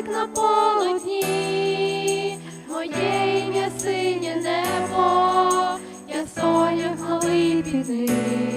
Хрестик на полотні, моє ім'я синє небо, я соняк малий під ним.